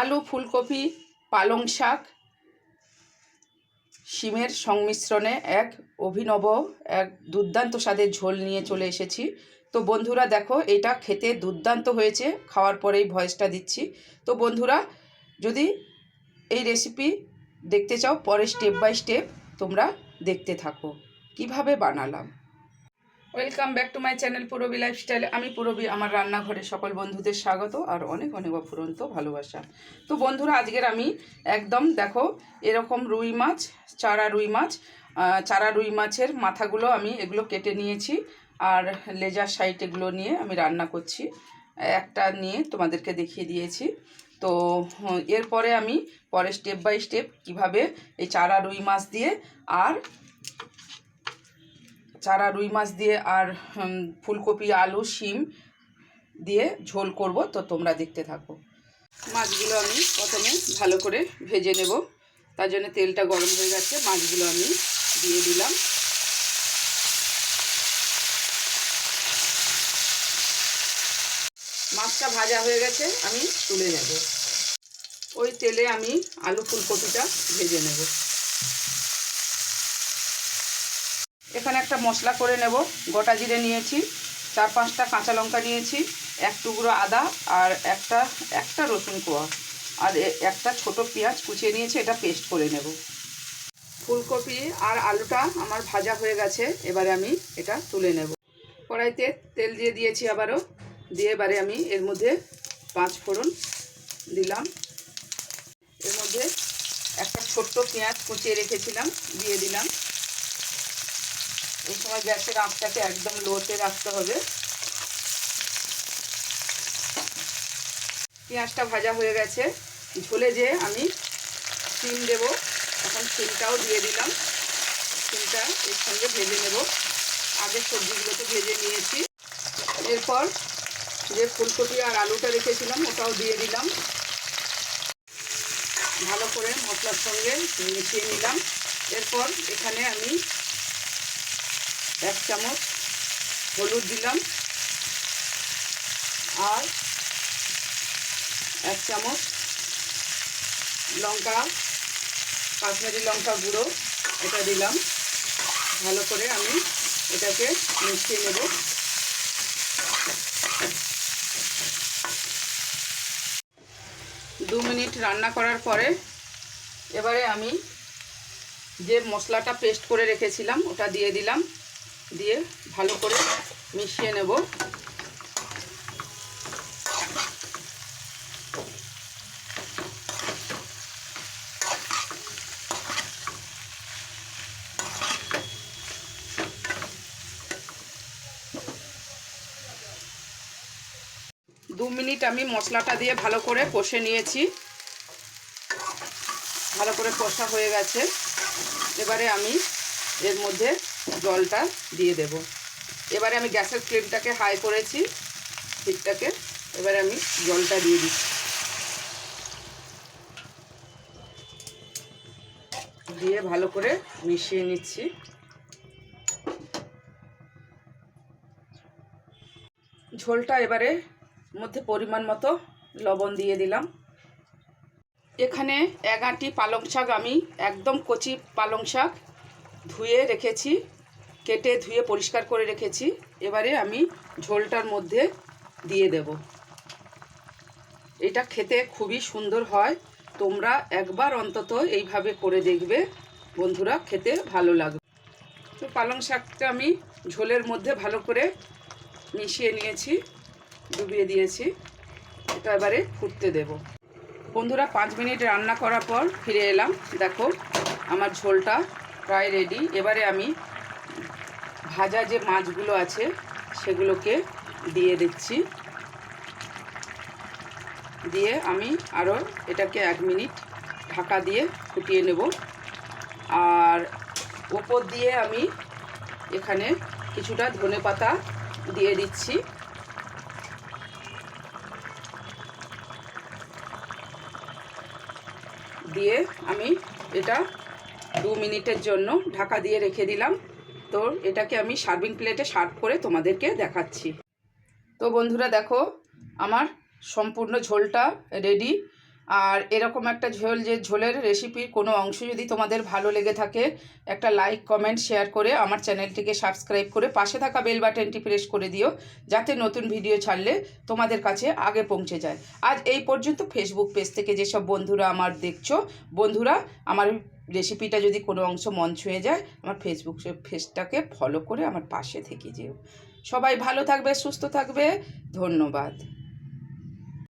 আলু, ফুলকপি, পালং শাক, শিমের সংমিশ্রণে এক অভিনব, এক দুর্দান্ত স্বাদের ঝোল নিয়ে চলে এসেছি। তো বন্ধুরা দেখো, এটা খেতে দুর্দান্ত হয়েছে, খাওয়ার পরেই ভয়েসটা দিচ্ছি। তো বন্ধুরা, যদি এই রেসিপি দেখতে চাও পরে স্টেপ বাই স্টেপ তোমরা দেখতে থাকো। কীভাবে বানালাম? Welcome back to my channel Purabi lifestyle আমি পুরবি আমার রান্নাঘরে সকল বন্ধুদের স্বাগত আর অনেক অনেক অফুরন্ত ভালোবাসা। তো বন্ধুরা, আজকের আমি একদম দেখো, এরকম রুই মাছ, চারা রুই মাছ চারা রুই মাছের মাথাগুলো আমি এগুলো কেটে নিয়েছি আর লেজার সাইট এগুলো নিয়ে আমি রান্না করছি। একটা নিয়ে তোমাদেরকে দেখিয়ে দিয়েছি। তো, এরপরে আমি পরে স্টেপ বাই স্টেপ কীভাবে এই চারা রুই মাছ দিয়ে আর চারা রুই মাছ দিয়ে আর ফুলকপি, আলু, শিম দিয়ে ঝোল করব, তো তোমরা দেখতে থাকো। মাছগুলো আমি প্রথমে ভালো করে ভেজে নেব। তার জন্য তেলটা গরম হয়ে গেছে, মাছগুলো আমি দিয়ে দিলাম। মাছটা ভাজা হয়ে গেছে, আমি তুলে নেব। ওই তেলে আমি আলু ফুলকপিটা ভেজে নেব এখানে একটা মশলা করে নেব। গোটা জিরে নিয়েছি, চার পাঁচটা কাঁচা লঙ্কা নিয়েছি, এক টুকরো আদা আর একটা একটা রসুন কোয়া। আর একটা ছোট পেঁয়াজ কুচিয়ে নিয়েছি, এটা পেস্ট করে নেব। ফুলকপি আর আলুটা আমার ভাজা হয়ে গেছে, এবারে আমি এটা তুলে নেব। কড়াইতে তেল দিয়ে দিয়েছি আবারও। দিয়ে এবারে আমি এর মধ্যে পাঁচ ফোড়ন দিলাম। এর মধ্যে একটা ছোট্ট পেঁয়াজ কুচিয়ে রেখেছিলাম, দিয়ে দিলাম। এই সময় গ্যাসের আঁচটাকে একদম লোতে রাখতে হবে। পেঁয়াজটা ভাজা হয়ে গেছে। ঝোলে যে আমি সিম দেব এখন সিমটাও দিয়ে দিলাম। সিমটা এর সঙ্গে ভেজে নেব। আগে সবজিগুলোকে ভেজে নিয়েছি। এরপর যে ফুলকপি আর আলুটা রেখেছিলাম, ওটাও দিয়ে দিলাম। ভালো করে মশলার সঙ্গে মিশিয়ে নিলাম। এরপর এখানে আমি এক চামচ হলুদ দিলাম। আর এক চামচ লঙ্কা, কাশ্মীরি লঙ্কা গুঁড়ো এটা দিলাম। ভালো করে আমি এটাকে মিশিয়ে নেব। দু মিনিট রান্না করার পরে এবারে আমি যে মশলাটা পেস্ট করে রেখেছিলাম ওটা দিয়ে দিলাম। দিয়ে ভালো করে মিশিয়ে নেব। দু মিনিট আমি মশলাটা দিয়ে ভালো করে কষে নিয়েছি। ভালো করে কষা হয়ে গেছে। এবারে আমি এর মধ্যে জলটা দিয়ে দেব। এবারে আমি গ্যাসের ফ্লেমটাকে হাই করেছি, হিটটাকে। এবারে আমি জলটা দিয়ে দিচ্ছি। দিয়ে ভালো করে মিশিয়ে নিচ্ছি। ঝোলটা এবারে মধ্যে পরিমাণ মতো লবণ দিয়ে দিলাম। এখানে এক পালং শাক আমি একদম কচি পালং শাক ধুয়ে রেখেছি। কেটে ধুয়ে পরিষ্কার করে রেখেছি। এবারে আমি ঝোলটার মধ্যে দিয়ে দেব। এটা খেতে খুবই সুন্দর হয়। তোমরা একবার অন্তত এইভাবে করে দেখবে। বন্ধুরা, খেতে ভালো লাগবে। তো পালং শাকটা আমি ঝোলের মধ্যে ভালো করে মিশিয়ে নিয়েছি, ডুবিয়ে দিয়েছি। এটা এবারে ফুটতে দেব। বন্ধুরা, পাঁচ মিনিট রান্না করার পর ফিরে এলাম। দেখো, আমার ঝোলটা প্রায় রেডি এবারে আমি ভাজা যে মাছগুলো আছে, সেগুলোকে দিয়ে দিচ্ছি। দিয়ে আমি আরও এটাকে এক মিনিট ঢাকা দিয়ে ফুটিয়ে নেব। আর ওপর দিয়ে আমি এখানে কিছুটা ধনে পাতা দিয়ে দিচ্ছি। দিয়ে আমি এটা দু মিনিটের জন্য ঢাকা দিয়ে রেখে দিলাম। তো এটাকে আমি সার্ভিং প্লেটে সার্ভ করে তোমাদেরকে দেখাচ্ছি। তো বন্ধুরা দেখো, আমার সম্পূর্ণ ঝোলটা রেডি আর এরকম একটা ঝোল, যে ঝোলের রেসিপির কোনো অংশ যদি তোমাদের ভালো লেগে থাকে, একটা লাইক কমেন্ট শেয়ার করে আমার চ্যানেলটিকে সাবস্ক্রাইব করে পাশে থাকা বেল বাটনটি প্রেস করে দিও, যাতে নতুন ভিডিও ছাড়লে তোমাদের কাছে আগে পৌঁছে যায়। আজ এই পর্যন্ত ফেসবুক পেজ থেকে যেসব বন্ধুরা আমার দেখছ, বন্ধুরা, আমার রেসিপিটা যদি কোনো অংশ মন ছুঁয়ে যায়, আমার ফেসবুক পেজটাকে ফলো করে আমার পাশে থেকে যেও। সবাই ভালো থাকবে, সুস্থ থাকবে, ধন্যবাদ।